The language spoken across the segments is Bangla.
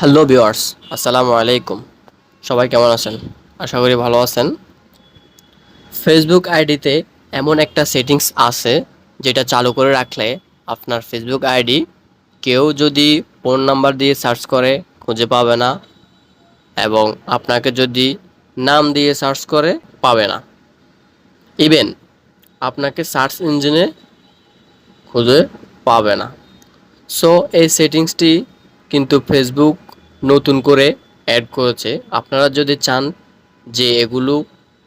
হ্যালো ভিওয়ার্স আসসালামু আলাইকুম। সবাই কেমন আছেন? আশা করি ভালো আছেন। ফেসবুক আইডিতে এমন একটা সেটিংস আছে যেটা চালু করে রাখলে আপনার ফেসবুক আইডি কেউ যদি ফোন নাম্বার দিয়ে সার্চ করে, খুঁজে পাবে না এবং আপনাকে যদি নাম দিয়ে সার্চ করে, পাবে না। ইভেন আপনাকে সার্চ ইঞ্জিনে খুঁজে পাবে না। সো এই সেটিংসটি কিন্তু ফেসবুক নতুন করে অ্যাড করেছে। আপনারা যদি চান যে এগুলো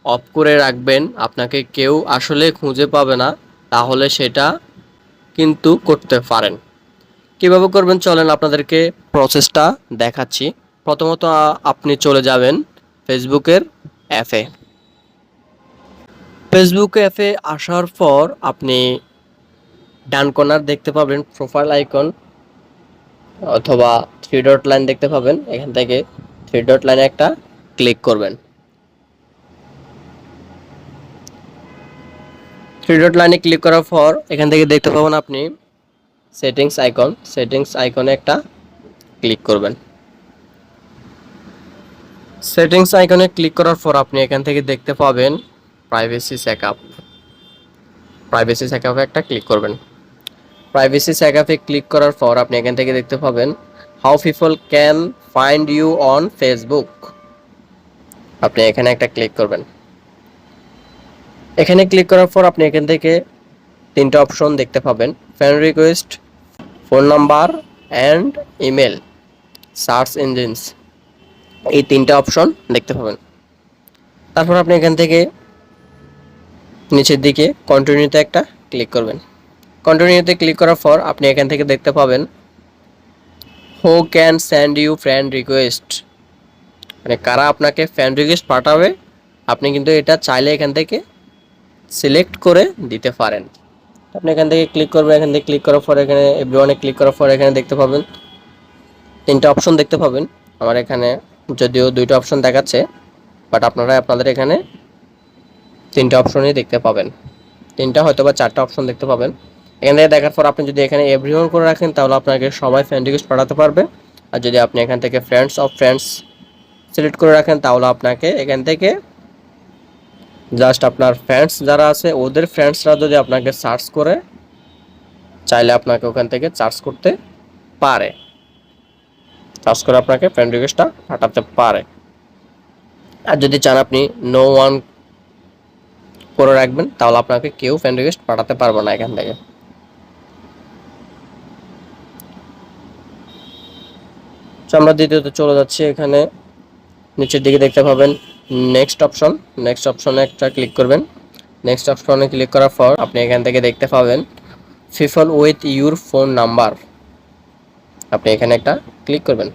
অফ করে রাখবেন, আপনাকে কেউ আসলে খুঁজে পাবে না, তাহলে সেটা কিন্তু করতে পারেন। কীভাবে করবেন? চলেন আপনাদেরকে প্রসেসটা দেখাচ্ছি। প্রথমত আপনি চলে যাবেন ফেসবুকের অ্যাপে ফেসবুক অ্যাপে আসার পর আপনি ডান কর্নার দেখতে পাবেন প্রোফাইল আইকন অথবা থ্রি ডট লাইন দেখতে পাবেন। এখান থেকে থ্রি ডট লাইনে একটা ক্লিক করবেন। থ্রি ডট লাইনে ক্লিক করার পর এখান থেকে দেখতে পাবেন আপনি সেটিংস আইকন সেটিংস আইকনে একটা ক্লিক করবেন। সেটিংস আইকনে ক্লিক করার পর আপনি এখান থেকে দেখতে পাবেন প্রাইভেসি সেকআপ প্রাইভেসি সেকআপে একটা ক্লিক করবেন। প্রাইভেসি সেকআপে ক্লিক করার পর আপনি এখান থেকে দেখতে পাবেন how people can find you on Facebook আপনি এখানে একটা ক্লিক করবেন। এখানে ক্লিক করার পর আপনি এখান থেকে তিনটা অপশন দেখতে পাবেন। Friend request phone number and email search engines এই তিনটা অপশন দেখতে পাবেন। তারপর আপনি এখান থেকে নিচের দিকে কন্টিনিউতে একটা ক্লিক করবেন। কন্টিনিউতে ক্লিক করার পর আপনি এখান থেকে দেখতে পাবেন who can send you friend request মানে কারা আপনাকে ফ্রেন্ড রিকোয়েস্ট পাঠাবে, আপনি কিন্তু এটা চাইলে এখান থেকে সিলেক্ট করে দিতে পারেন। আপনি এখান থেকে ক্লিক করবেন, এখান থেকে ক্লিক করার পর এখানে এভরিওয়ানে ক্লিক করার পর এখানে দেখতে পাবেন। তিনটা অপশন দেখতে পাবেন। আমার এখানে যদিও দুইটা অপশন দেখাচ্ছে বাট আপনারা আপনাদের এখানে তিনটা অপশনই দেখতে পাবেন। তিনটা হয়তো বা চারটা অপশন দেখতে পাবেন। এখান থেকে দেখার পর আপনি যদি এখানে এভরিওয়ান করে রাখেন, তাহলে আপনাকে সবাই ফ্রেন্ড রিকোয়েস্ট পাঠাতে পারবে। আর যদি আপনি এখান থেকে ফ্রেন্ডস অফ ফ্রেন্ডস সিলেক্ট করে রাখেন, তাহলে আপনাকে এখান থেকে জাস্ট আপনার ফ্রেন্ডস যারা আছে, ওদের ফ্রেন্ডসরা যদি আপনাকে সার্চ করে, চাইলে আপনাকে ওখান থেকে চার্জ করতে পারে। চার্জ করে আপনাকে ফ্রেন্ড রিকোয়েস্টটা পাঠাতে পারে। আর যদি চান আপনি নো ওয়ান করে রাখবেন, তাহলে আপনাকে কেউ ফ্রেন্ড রিকোয়েস্ট পাঠাতে পারবে না এখান থেকে। তো আমরা দ্বিতীয়ত চলে যাচ্ছি এখানে। নিচের দিকে দেখতে পাবেন নেক্সট অপশন নেক্সট অপশনে একটা ক্লিক করবেন। নেক্সট অপশনে ক্লিক করার পর আপনি এখান থেকে দেখতে পাবেন people with your phone number আপনি এখানে একটা ক্লিক করবেন।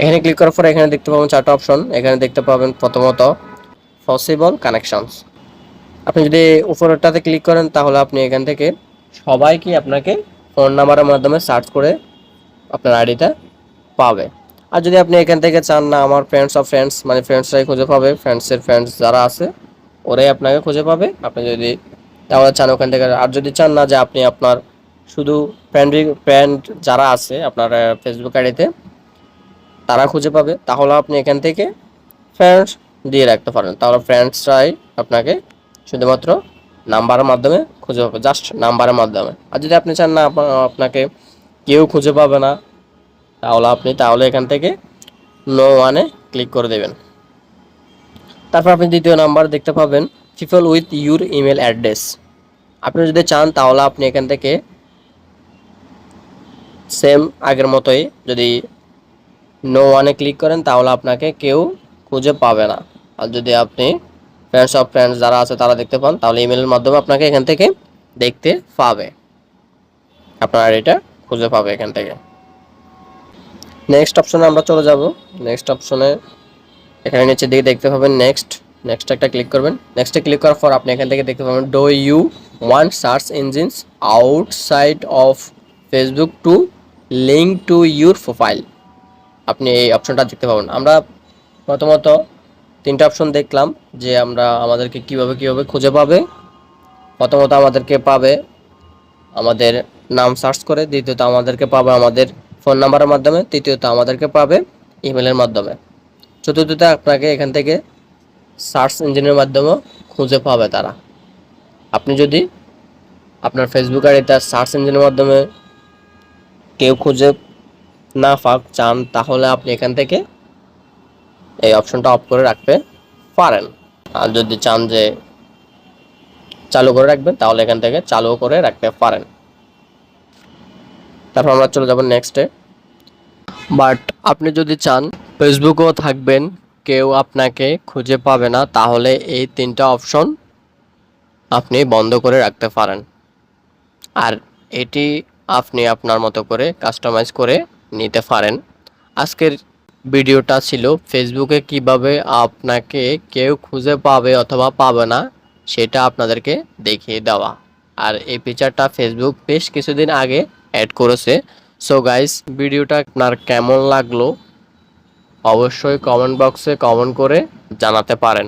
এখানে ক্লিক করার পর এখানে দেখতে পাবেন চারটা অপশন এখানে দেখতে পাবেন প্রথমত পসিবল কানেকশনস আপনি যদি উপরেরটাতে ক্লিক করেন তাহলে আপনি এখান থেকে সবাইকে আপনাকে ফোন নাম্বারের মাধ্যমে সার্চ করে আপনার আইডিটা পাবে। আর যদি আপনি এখান থেকে চান না, আমার ফ্রেন্ডস অফ ফ্রেন্ডস মানে ফ্রেন্ডসরাই খুঁজে পাবে ফ্রেন্ডসের ফ্রেন্ডস যারা আছে, ওরাই আপনাকে খুঁজে পাবে। আপনি যদি তাহলে চান ওখান থেকে। আর যদি চান না যে আপনি আপনার শুধু ফ্রেন্ড ফ্রেন্ড যারা আছে, আপনার ফেসবুক আইডিতে, তারা খুঁজে পাবে, তাহলে আপনি এখান থেকে ফ্রেন্ডস দিয়ে রাখতে পারেন। তাহলে ফ্রেন্ডসরাই আপনাকে শুধুমাত্র নাম্বারের মাধ্যমে খুঁজে পাবে জাস্ট নাম্বারের মাধ্যমে। আর যদি আপনি চান না আপনাকে কেউ খুঁজে পাবে না তাহলে আপনি তাহলে এখান থেকে নো ওয়ানে ক্লিক করে দেবেন। তারপর আপনি দ্বিতীয় নাম্বার দেখতে পাবেন people with your email address আপনি যদি চান তাহলে আপনি এখান থেকে সেম আগের মতোই যদি নো ওয়ানে ক্লিক করেন তাহলে আপনাকে কেউ খুঁজে পাবে না। আর যদি আপনি ফ্রেন্ডস অফ ফ্রেন্ডস যারা আছে তারা দেখতে পান, তাহলে ইমেলের মাধ্যমে আপনাকে এখান থেকে দেখতে পাবে। আপনার আইডিটা খুঁজে পাবে এখান থেকে। নেক্সট অপশনে আমরা চলে যাব। নেক্সট অপশনে এখানে নিচের দিকে দেখতে পাবেন নেক্সট নেক্সট একটা ক্লিক করবেন। নেক্সটে ক্লিক করার পর আপনি এখান থেকে দেখতে পাবেন do you want search engines outside of Facebook to link to your profile আপনি এই অপশনটা দেখতে পাবেন। আমরা প্রথমত তিনটা অপশন দেখলাম যে আমরা আমাদেরকে কীভাবে কীভাবে খুঁজে পাবে। প্রথমত আমাদেরকে পাবে আমাদের নাম সার্চ করে, দ্বিতীয়ত আমাদেরকে পাবে আমাদের ফোন নাম্বারের মাধ্যমে, তৃতীয়ত আমাদেরকে পাবে ইমেলের মাধ্যমে। চতুর্থতে আপনাকে এখান থেকে সার্চ ইঞ্জিনের মাধ্যমে খুঁজে পাবে তারা। আপনি যদি আপনার ফেসবুক আর এটা সার্চ ইঞ্জিনের মাধ্যমে কেউ খুঁজে না পাক, চান, তাহলে আপনি এখান থেকে এই অপশনটা অফ করে রাখতে পারেন। আর যদি চান যে চালু করে রাখবেন, তাহলে এখান থেকে চালু করে রাখতে পারেন। তারপর আমরা চলে যাব নেক্সটে বাট আপনি যদি চান, ফেসবুকেও থাকবেন, কেউ আপনাকে খুঁজে পাবে না, তাহলে এই তিনটা অপশন আপনি বন্ধ করে রাখতে পারেন। আর এটি আপনি আপনার মতো করে কাস্টমাইজ করে নিতে পারেন। আজকের ভিডিওটা ছিল ফেসবুকে কীভাবে আপনাকে কেউ খুঁজে পাবে অথবা পাবে না, সেটা আপনাদেরকে দেখিয়ে দেওয়া। আর এই ফিচারটা ফেসবুক বেশ কিছুদিন আগে অ্যাড করেছে। সো গাইস ভিডিওটা আপনার কেমন লাগল? অবশ্যই কমেন্ট বক্সে কমেন্ট করে জানাতে পারেন।